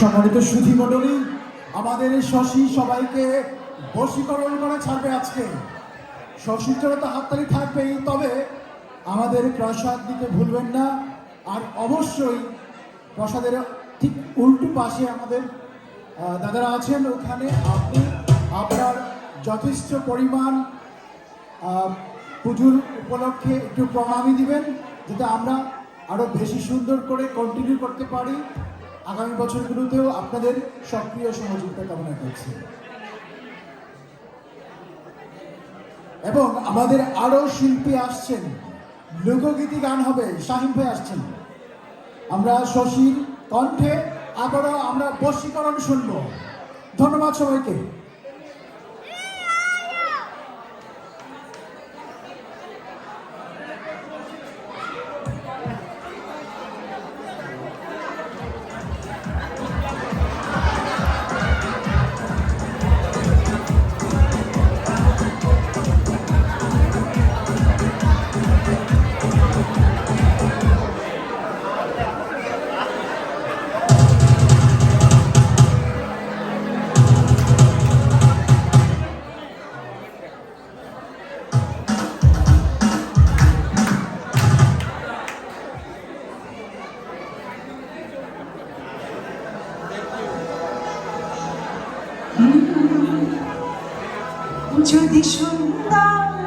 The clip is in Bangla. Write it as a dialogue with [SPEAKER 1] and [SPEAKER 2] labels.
[SPEAKER 1] সম্মানিত সুধী মণ্ডলী, আমাদের এই শশী সবাইকে বশীকরণ করে ছাড়বে আজকে। শশীর জন্য তো হাততালি থাকবেই, তবে আমাদের প্রসাদ দিতে ভুলবেন না। আর অবশ্যই প্রসাদের ঠিক উল্টো পাশে আমাদের দাদারা আছেন, ওখানে আপনি আপনার যথেষ্ট পরিমাণ পুজোর উপলক্ষে একটু প্রণামী দিবেন, যাতে আমরা আরও বেশি সুন্দর করে কন্টিনিউ করতে পারি। আগামী বছরগুলোতেও আপনাদের সক্রিয় সহযোগিতা কামনা করছি। এবং আমাদের আরও শিল্পী আসছেন। লোকগীতি গান হবে, শাহিন ভাই আসছেন। আমরা শশীর কণ্ঠে আবারও আমরা বশীকরণ শুনব। ধন্যবাদ সবাইকে।
[SPEAKER 2] যদি সুন্দর